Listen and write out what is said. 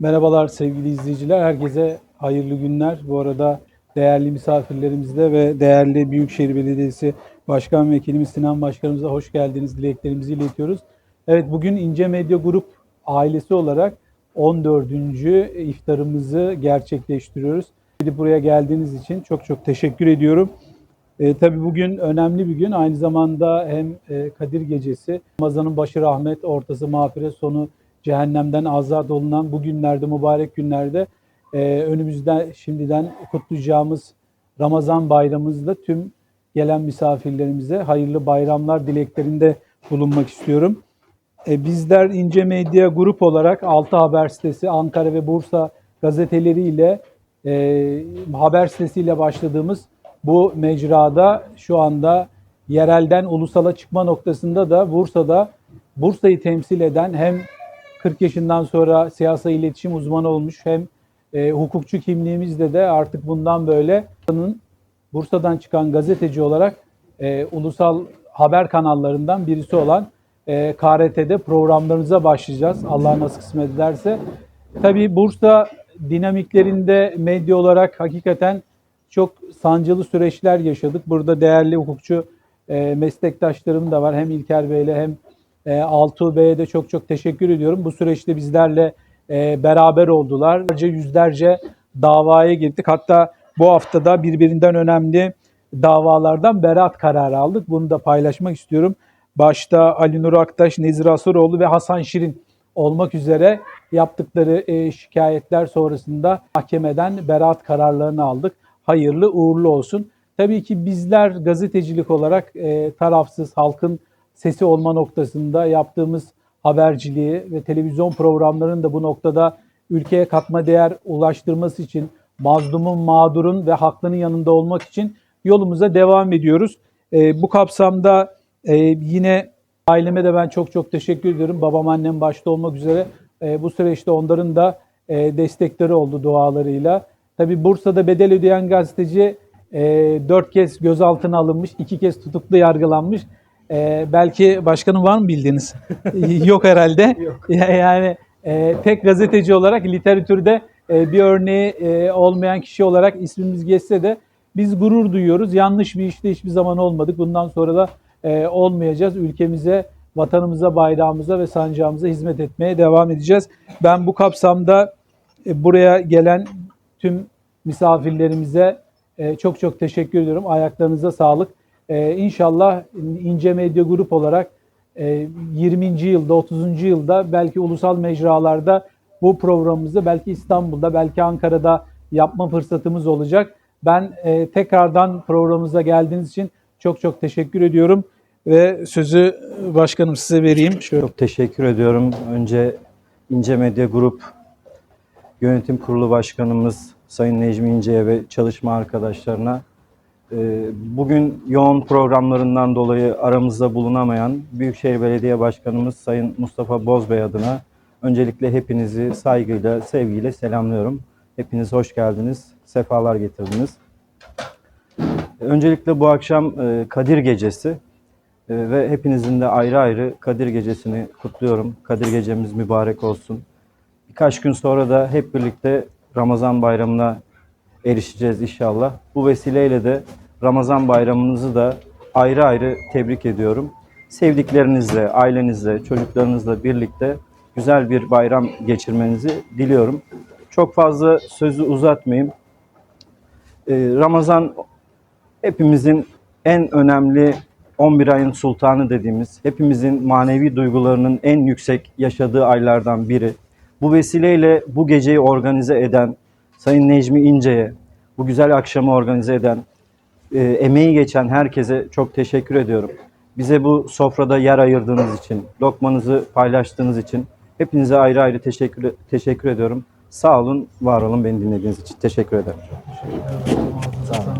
Merhabalar sevgili izleyiciler. Herkese hayırlı günler. Bu arada değerli misafirlerimizle ve değerli Büyükşehir Belediyesi Başkan Vekilimiz Sinan Başkanımıza hoş geldiniz dileklerimizi iletiyoruz. Evet bugün İnce Medya Grup ailesi olarak 14. iftarımızı gerçekleştiriyoruz. Gidip buraya geldiğiniz için çok çok teşekkür ediyorum. E, tabii bugün önemli bir gün. Aynı zamanda hem e, Kadir Gecesi, Ramazan'ın başı rahmet, ortası mağfiret, sonu cehennemden azat olunan bu günlerde, mübarek günlerde e, önümüzde şimdiden kutlayacağımız Ramazan bayramımızda tüm gelen misafirlerimize hayırlı bayramlar dileklerinde bulunmak istiyorum. E, bizler İnce Medya Grup olarak Altı Haber sitesi, Ankara ve Bursa gazeteleriyle e, haber sitesiyle başladığımız bu mecrada şu anda yerelden ulusala çıkma noktasında da Bursa'da Bursa'yı temsil eden hem 40 yaşından sonra siyasi iletişim uzmanı olmuş hem e, hukukçu kimliğimizde de artık bundan böyle Bursa'dan çıkan gazeteci olarak e, ulusal haber kanallarından birisi olan e, KRT'de programlarımıza başlayacağız. Allah nasıl kısmet ederse. Tabii Bursa dinamiklerinde medya olarak hakikaten çok sancılı süreçler yaşadık. Burada değerli hukukçu e, meslektaşlarım da var. Hem İlker Bey'le hem e, Altuğ Bey'e de çok çok teşekkür ediyorum. Bu süreçte bizlerle e, beraber oldular. Yüzlerce, davaya girdik. Hatta bu haftada birbirinden önemli davalardan beraat kararı aldık. Bunu da paylaşmak istiyorum. Başta Ali Nur Aktaş, Nezir Asuroğlu ve Hasan Şirin olmak üzere yaptıkları e, şikayetler sonrasında mahkemeden beraat kararlarını aldık. Hayırlı uğurlu olsun. Tabii ki bizler gazetecilik olarak e, tarafsız halkın sesi olma noktasında yaptığımız haberciliği ve televizyon programlarının da bu noktada ülkeye katma değer ulaştırması için mazlumun, mağdurun ve haklının yanında olmak için yolumuza devam ediyoruz. E, bu kapsamda e, yine aileme de ben çok çok teşekkür ediyorum. Babam annem başta olmak üzere e, bu süreçte onların da e, destekleri oldu dualarıyla. Tabi Bursa'da bedel ödeyen gazeteci e, dört kez gözaltına alınmış, iki kez tutuklu yargılanmış. E, belki başkanım var mı bildiğiniz? Yok herhalde. Yok. Yani e, tek gazeteci olarak literatürde e, bir örneği e, olmayan kişi olarak ismimiz geçse de biz gurur duyuyoruz. Yanlış bir işte hiçbir zaman olmadık. Bundan sonra da e, olmayacağız. Ülkemize, vatanımıza, bayrağımıza ve sancağımıza hizmet etmeye devam edeceğiz. Ben bu kapsamda e, buraya gelen tüm misafirlerimize e, çok çok teşekkür ediyorum. Ayaklarınıza sağlık. E, inşallah İnce Medya Grup olarak e, 20. yılda, 30. yılda belki ulusal mecralarda bu programımızı belki İstanbul'da, belki Ankara'da yapma fırsatımız olacak. Ben e, tekrardan programımıza geldiğiniz için çok çok teşekkür ediyorum ve sözü başkanım size vereyim. Şöyle. Çok teşekkür ediyorum. Önce İnce Medya Grup Yönetim Kurulu Başkanımız Sayın Necmi İnce'ye ve çalışma arkadaşlarına bugün yoğun programlarından dolayı aramızda bulunamayan Büyükşehir Belediye Başkanımız Sayın Mustafa Bozbey adına öncelikle hepinizi saygıyla, sevgiyle selamlıyorum. Hepiniz hoş geldiniz, sefalar getirdiniz. Öncelikle bu akşam e, Kadir Gecesi e, ve hepinizin de ayrı ayrı Kadir Gecesi'ni kutluyorum. Kadir Gecemiz mübarek olsun. Birkaç gün sonra da hep birlikte Ramazan Bayramı'na erişeceğiz inşallah. Bu vesileyle de Ramazan Bayramınızı da ayrı ayrı tebrik ediyorum. Sevdiklerinizle, ailenizle, çocuklarınızla birlikte güzel bir bayram geçirmenizi diliyorum. Çok fazla sözü uzatmayayım. Ee, Ramazan hepimizin en önemli 11 ayın sultanı dediğimiz, hepimizin manevi duygularının en yüksek yaşadığı aylardan biri. Bu vesileyle bu geceyi organize eden Sayın Necmi İnce'ye, bu güzel akşamı organize eden, e, emeği geçen herkese çok teşekkür ediyorum. Bize bu sofrada yer ayırdığınız için, lokmanızı paylaştığınız için hepinize ayrı ayrı teşekkür teşekkür ediyorum. Sağ olun, var olun beni dinlediğiniz için. Teşekkür ederim. Sağ olun.